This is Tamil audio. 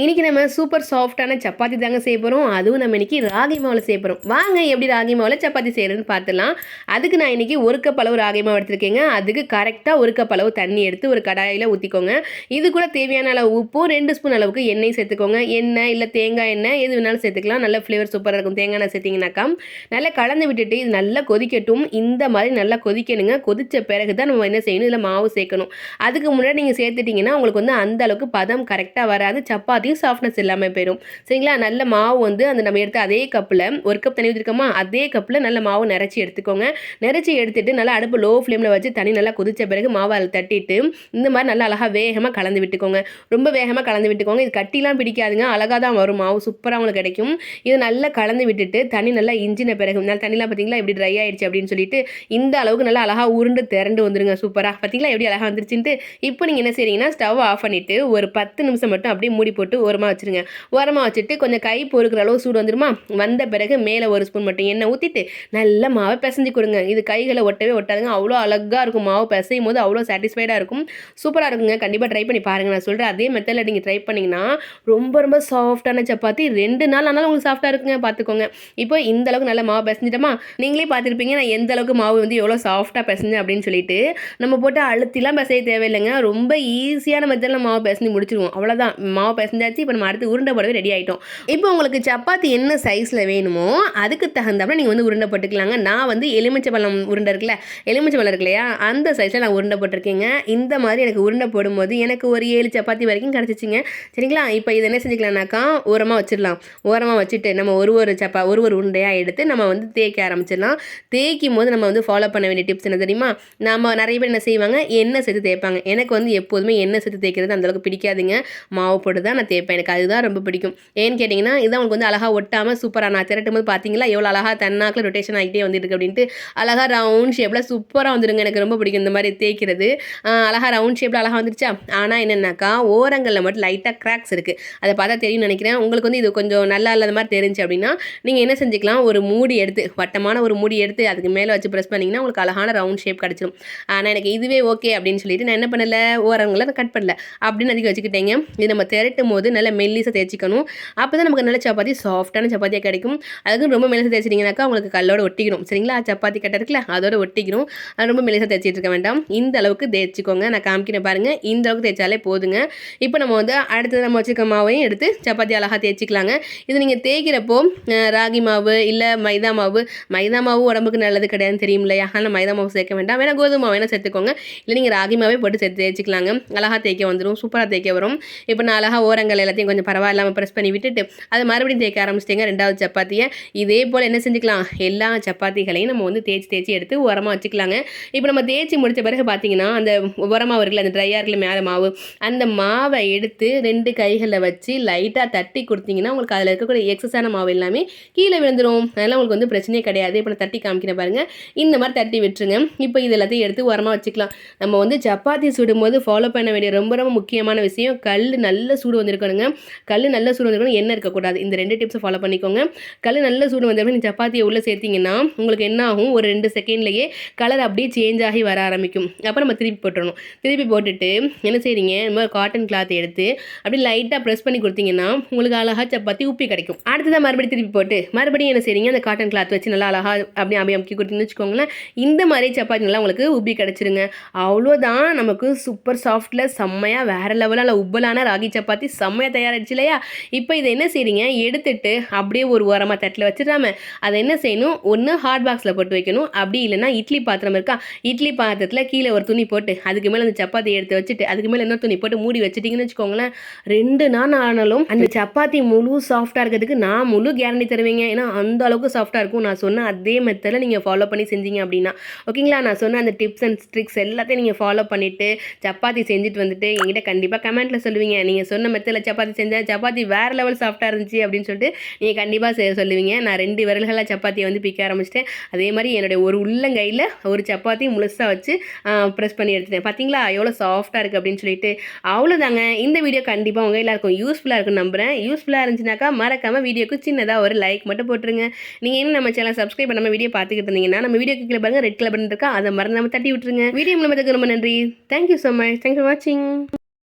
இன்றைக்கி நம்ம சூப்பர் சாஃப்டான சப்பாத்தி தாங்க செய்ய போகிறோம் அதுவும் நம்ம இன்னைக்கு ராகி மாவில் செய்ய போகிறோம் வாங்க எப்படி ராகி மாவில் சப்பாத்தி செய்கிறதுன்னு பார்த்துலாம் அதுக்கு நான் இன்னைக்கு ஒரு கப் அளவு ராகி மாவு எடுத்துருக்கேங்க. அதுக்கு கரெக்டாக ஒரு கப் அளவு தண்ணி எடுத்து ஒரு கடாயில் ஊற்றிக்கோங்க இது கூட தேவையான அளவு உப்பும் ரெண்டு ஸ்பூன் அளவுக்கு எண்ணெய் சேர்த்துக்கோங்க. எண்ணெய் இல்லை தேங்காய் எண்ணெய் எது வேணாலும் சேர்த்துக்கலாம். நல்ல ஃப்ளேவர் சூப்பராக இருக்கும். தேங்காய் எண்ணெய் சேர்த்திங்கனாக்கா நல்லா கலந்து விட்டுட்டு இது நல்லா கொதிக்கட்டும். இந்த மாதிரி நல்லா கொதிக்கணுங்க. கொதித்த பிறகு தான் நம்ம என்ன செய்யணும்? இதில் மாவு சேர்க்கணும். அதுக்கு முன்னாடி நீங்கள் சேர்த்துட்டிங்கன்னா உங்களுக்கு வந்து அந்த அளவுக்கு பதம் கரெக்டாக வராது. சப்பாத்தி சப்பாத்தியும் சாஃப்ட்னஸ் எல்லாமே போயிடும் சரிங்களா? நல்ல மாவு வந்து அந்த நம்ம எடுத்து அதே கப்பில் ஒரு கப் தண்ணி ஊற்றிருக்கோமா அதே கப்பில் நல்ல மாவு நிறச்சி எடுத்துக்கோங்க. நிறச்சி எடுத்துட்டு நல்லா அடுப்பு லோ ஃப்ளேமில் வச்சு தண்ணி நல்லா கொதிச்ச பிறகு மாவு அதில் தட்டிட்டு இந்த மாதிரி நல்லா அழகாக வேகமாக கலந்து விட்டுக்கோங்க. ரொம்ப வேகமாக கலந்து விட்டுக்கோங்க. இது கட்டிலாம் பிடிக்காதுங்க. அழகாக தான் வரும் மாவு. சூப்பராக உங்களுக்கு கிடைக்கும். இது நல்லா கலந்து விட்டுட்டு தண்ணி நல்லா இஞ்சின பிறகு நல்லா தண்ணிலாம் பார்த்தீங்களா எப்படி ட்ரை ஆயிடுச்சு அப்படின்னு சொல்லிட்டு இந்த அளவுக்கு நல்லா அழகாக உருண்டு திரண்டு வந்துருங்க. சூப்பராக பார்த்தீங்களா எப்படி அழகாக வந்துருச்சுன்ட்டு. இப்போ நீங்கள் என்ன செய்றீங்கன்னா ஸ்டவ் ஆஃப் பண்ணிவிட்டு ஒரு பத்து நிமிஷம் மட்டும் அப்படியே மூடி போட்டு ஓரமாக வச்சுருங்க. ஓரமாக வச்சுட்டு கொஞ்சம் கை பொறுக்கிற அளவு சூடு வந்துருமா? வந்த பிறகு மேலே ஒரு ஸ்பூன் மட்டும் எண்ணெய் ஊற்றிட்டு நல்ல மாவை பிசைஞ்சு கொடுங்க. இது கைகளை ஒட்டவே ஒட்டாதுங்க. அவ்வளோ அழகாக இருக்கும் மாவு பிசையும் போது அவ்வளோ சாட்டிஸ்ஃபைடாக இருக்கும். சூப்பராக இருக்குங்க. கண்டிப்பாக ட்ரை பண்ணி பாருங்கள் நான் சொல்கிறேன் அதே மெத்தடில் நீங்கள் ட்ரை பண்ணிங்கன்னா ரொம்ப ரொம்ப சாஃப்டான சப்பாத்தி. ரெண்டு நாள் ஆனாலும் உங்களுக்கு சாஃப்டாக இருக்குங்க. பார்த்துக்கோங்க. இப்போ இந்த அளவுக்கு நல்ல மாவு பிசைஞ்சிட்டோமா? நீங்களே பார்த்துருப்பீங்க. நான் எந்த அளவுக்கு மாவு வந்து எவ்வளோ சாஃப்டாக பிசைஞ்சேன் அப்படின்னு சொல்லிட்டு நம்ம போட்டு அழுத்திலாம் பிசைய தேவையில்லைங்க. ரொம்ப ஈஸியான மெத்தடில் மாவு பிசைஞ்சு முடிச்சிருவோம். அவ்வளோதான் மாவு பிசைஞ்சாச்சு இப்போ நம்ம அடுத்து உருண்டை போடவே ரெடி ஆகிட்டோம் இப்போ உங்களுக்கு சப்பாத்தி என்ன சைஸில் வேணுமோ அதுக்கு தகுந்தாப்புல நீங்கள் வந்து உருண்டை போட்டுக்கலாங்க. நான் வந்து எலுமிச்சை பழம் உருண்டை இருக்குல்ல எலுமிச்சை பழம் இருக்கு இல்லையா? அந்த சைஸில் நான் உருண்டை போட்டிருக்கேங்க. இந்த மாதிரி எனக்கு உருண்டை போடும்போது எனக்கு ஒரு ஏழு சப்பாத்தி வரைக்கும் கிடச்சிச்சிங்க. சரிங்களா? இப்போ இதை என்ன செஞ்சுக்கலாம்னாக்கா ஓரமாக வச்சிடலாம். ஓரமாக வச்சுட்டு நம்ம ஒரு ஒரு சப்பா ஒரு ஒரு உருண்டையாக எடுத்து நம்ம வந்து தேய்க்க ஆரம்பிச்சிடலாம். தேய்க்கும் போது நம்ம வந்து ஃபாலோ பண்ண வேண்டிய டிப்ஸ் என்ன தெரியுமா? நம்ம நிறைய பேர் என்ன செய்வாங்க? எண்ணெய் சேர்த்து தேய்ப்பாங்க. எனக்கு வந்து எப்போதுமே எண்ணெய் சேர்த்து தேய்க்கிறது அந்தளவுக்கு பிடிக்காதுங்க. மாவு போட்டு தான் நான் தேய்ப்பேன் எனக்கு அதுதான் ரொம்ப பிடிக்கும். ஏன்னு கேட்டிங்கன்னா இதான் உங்களுக்கு வந்து அழகாக ஒட்டாமல் சூப்பராக நான் திரட்டும் போது பார்த்தீங்களா? எவ்வளோ அழகாக தன்னாக்கில் ரொட்டேஷன் ஆகிட்டே வந்துருக்கு அப்படின்ட்டு. அழகாக ரவுண்ட் ஷேப்பில் சூப்பராக வந்துருங்க. எனக்கு ரொம்ப பிடிக்கும் இந்த மாதிரி தேய்க்கிறது. அழகாக ரவுண்ட் ஷேப்பில் அழகாக வந்துருச்சா? ஆனால் என்னென்னாக்கா ஓரங்களில் மட்டும் லைட்டாக கிராக்ஸ் இருக்குது அதை பார்த்தா தெரியும்னு நினைக்கிறேன். உங்களுக்கு வந்து இது கொஞ்சம் நல்லா இல்லாத மாதிரி தெரிஞ்சு அப்படின்னா நீங்கள் என்ன செஞ்சுக்கலாம்? ஒரு மூடி எடுத்து வட்டமான ஒரு மூடி எடுத்து அதுக்கு மேலே வச்சு ப்ரெஸ் பண்ணிங்கன்னா உங்களுக்கு அழகான ரவுண்ட் ஷேப் கிடச்சிடும் ஆனால் எனக்கு இதுவே ஓகே அப்படின்னு சொல்லிட்டு நான் என்ன பண்ணலை? ஓரங்களை கட் பண்ணல. அப்படின்னு அதுக்கு வச்சுக்கிட்டேங்க. இது நம்ம திரட்டும் போது நல்ல மெல்லிசாக தேய்ச்சிக்கணும். அப்போ தான் நமக்கு நல்ல சப்பாத்தி சாஃப்டான சப்பாத்தியாக கிடைக்கும். அதுக்கு ரொம்ப மெல்லிசாக தேய்ச்சிட்டிங்கனாக்கா உங்களுக்கு கல்லோட ஒட்டிக்கணும் சரிங்களா? சப்பாத்தி கட்டை இருக்குல்ல அதோட ஒட்டிக்கணும் அது ரொம்ப மெல்லிசாக தேய்ச்சிட்டு இருக்க வேண்டாம். இந்த அளவுக்கு தேய்ச்சிக்கோங்க. நான் காமிக்கிறேன் பாருங்கள் இந்த அளவுக்கு தேய்ச்சாலே போதுங்க. இப்போ நம்ம வந்து அடுத்தது நம்ம வச்சுருக்க மாவையும் எடுத்து சப்பாத்தி அழகாக தேய்ச்சிக்கலாங்க. இது நீங்கள் தேய்க்கிறப்போ ராகி மாவு இல்லை மைதா மாவு மைதா மாவு உடம்புக்கு நல்லது கிடையாதுன்னு தெரியும் இல்லையா? ஆனால் மைதா மாவு சேர்க்க வேண்டாம். வேணால் கோதுமை மாவு வேணால் சேர்த்துக்கோங்க. இல்லை நீங்கள் ராகி மாவே போட்டு சேர்த்து தேய்ச்சிக்கலாங்க. அழகாக தேய்க்க வந்துடும் சூப்பராக தேய்க்க வரும். இப்போ நான் அழகாக ஓரங்கள் எல்லாத்தையும் கொஞ்சம் பரவாயில்லாமல் ப்ரெஸ் பண்ணி விட்டுட்டு அது மறுபடியும் தேய்க்க ஆரம்பிச்சிட்டிங்க. ரெண்டாவது சப்பாத்தியை. இதே போல் என்ன செஞ்சுக்கலாம்? எல்லா சப்பாத்திகளையும் நம்ம வந்து தேய்ச்சி தேய்ச்சி எடுத்து உரமாக வச்சுக்கலாங்க. இப்போ நம்ம தேய்ச்சி முடித்த பிறகு பார்த்தீங்கன்னா அந்த உரமாக இருக்குல்ல அந்த ட்ரையாக மேலே மாவு அந்த மாவை எடுத்து ரெண்டு கைகளில் வச்சு லைட்டாக தட்டி கொடுத்தீங்கன்னா உங்களுக்கு அதில் இருக்கக்கூடிய எக்ஸஸான மாவு எல்லாமே கீழே விழுந்துடும் அதெல்லாம் உங்களுக்கு வந்து பிரச்சனையே கிடையாது. இப்போ நான் தட்டி காமிக்கிறேன் பாருங்கள் இந்த மாதிரி தட்டி விட்டுருங்க. இப்போ இது எல்லாத்தையும் எடுத்து உரமாக வச்சுக்கலாம். நம்ம வந்து சப்பாத்தி சுடும்போது ஃபாலோ பண்ண வேண்டிய ரொம்ப ரொம்ப முக்கியமான விஷயம் கல் நல்ல சூடு இருக்கணுங்க. கல் நல்ல சூடு வந்திருக்கணும் எண்ணெய் இருக்கக்கூடாது. இந்த ரெண்டு டிப்ஸை ஃபாலோ பண்ணிக்கோங்க. கல் நல்ல சூடு வந்தப்போ நீங்கள் சப்பாத்தியை உள்ளே சேர்த்திங்கன்னா உங்களுக்கு என்ன ஆகும்? ஒரு ரெண்டு செகண்ட்லேயே கலர் அப்படியே சேஞ்ச் ஆகி வர ஆரம்பிக்கும். அப்போ நம்ம திருப்பி போட்டுடணும் திருப்பி போட்டுட்டு என்ன செய்றீங்க? இந்த மாதிரி காட்டன் கிளாத் எடுத்து அப்படியே லைட்டாக ப்ரெஸ் பண்ணி கொடுத்தீங்கன்னா உங்களுக்கு அழகாக சப்பாத்தி உப்பி கிடைக்கும். அடுத்ததான் மறுபடியும் திருப்பி போட்டு மறுபடியும் என்ன செய்றீங்க? அந்த காட்டன் கிளாத் வச்சு நல்லா அழகாக அப்படி அப்படி அமுக்கி கொடுத்தீங்கன்னு வச்சுக்கோங்களேன் இந்த மாதிரி சப்பாத்தி நல்லா உங்களுக்கு உப்பி கிடச்சிருங்க. அவ்வளோதான் நமக்கு சூப்பர் சாஃப்ட்டில் செம்மையாக வேறு லெவலில் உப்பலான ராகி சப்பாத்தி செம்மையாக தயாராகிடுச்சு இல்லையா? இப்போ இதை என்ன செய்கிறீங்க எடுத்துட்டு அப்படியே ஒரு ஓரமாக தட்டில் வச்சிடாம அதை என்ன செய்யணும்? ஒன்று ஹாட் பாக்ஸில் போட்டு வைக்கணும். அப்படி இல்லைன்னா இட்லி பாத்திரம் இருக்கா? இட்லி பாத்திரத்தில் கீழே ஒரு துணி போட்டு அதுக்கு மேலே அந்த சப்பாத்தி எடுத்து வச்சுட்டு அதுக்கு மேலே இன்னொரு துணி போட்டு மூடி வச்சுட்டிங்கன்னு வச்சுக்கோங்களேன் ரெண்டு நாள் ஆனாலும் அந்த சப்பாத்தி முழு சாஃப்டாக இருக்கிறதுக்கு நான் முழு கேரண்டி தருவீங்க. ஏன்னா அந்த அளவுக்கு சாஃப்டாக இருக்கும். நான் சொன்ன அதே மெத்தடில் நீங்கள் ஃபாலோ பண்ணி செஞ்சீங்க அப்படின்னா. ஓகேங்களா நான் சொன்ன அந்த டிப்ஸ் அண்ட் ட்ரிக்ஸ் எல்லாத்தையும் நீங்கள் ஃபாலோ பண்ணிவிட்டு சப்பாத்தி செஞ்சுட்டு வந்துட்டு என்கிட்ட கண்டிப்பாக கமெண்ட்டில் சொல்லுவீங்க. நீங்கள் சொன்ன மெத்தடில் சப்பாத்தி செஞ்சேன் சப்பாத்தி வேறு லெவல் சாஃப்டாக இருந்துச்சு அப்படின்னு சொல்லிட்டு நீங்கள் கண்டிப்பாக செய்ய சொல்லுவீங்க. நான் ரெண்டு விரல்களாக சப்பாத்தியை வந்து பிக்க ஆரம்பிச்சிட்டேன். அதே மாதிரி என்னுடைய ஒரு உள்ளங்கையில் ஒரு சப்பாத்தி முழுசாக வச்சு ப்ரெஸ் பண்ணி எடுத்துட்டேன். பார்த்தீங்களா எவ்வளோ சாஃப்டாக இருக்குது அப்படின்னு சொல்லிட்டு. அவ்வளோதாங்க இந்த வீடியோ கண்டிப்பாக உங்கள் எல்லாருக்கும் யூஸ்ஃபுல்லாக இருக்கும்னு நம்புகிறேன் யூஸ்ஃபுல்லாக இருந்துச்சுனாக்கா மறக்காமல் வீடியோக்கு சின்னதாக ஒரு லைக் மட்டும் போட்டுருங்க. நீங்கள் இன்னும் நம்ம சேனல் சப்ஸ்கிரைப் பண்ணாமல் வீடியோ பார்த்துக்கிட்டு இருந்தீங்கன்னா நம்ம வீடியோ கீழே பாருங்க ரெட் கலர் பட்டன் இருக்கா. அதை மறந்து நம்ம தட்டி விட்டுருங்க. வீடியோ மூலமாக ரொம்ப நன்றி. Thank you so much thanks for வாட்சிங்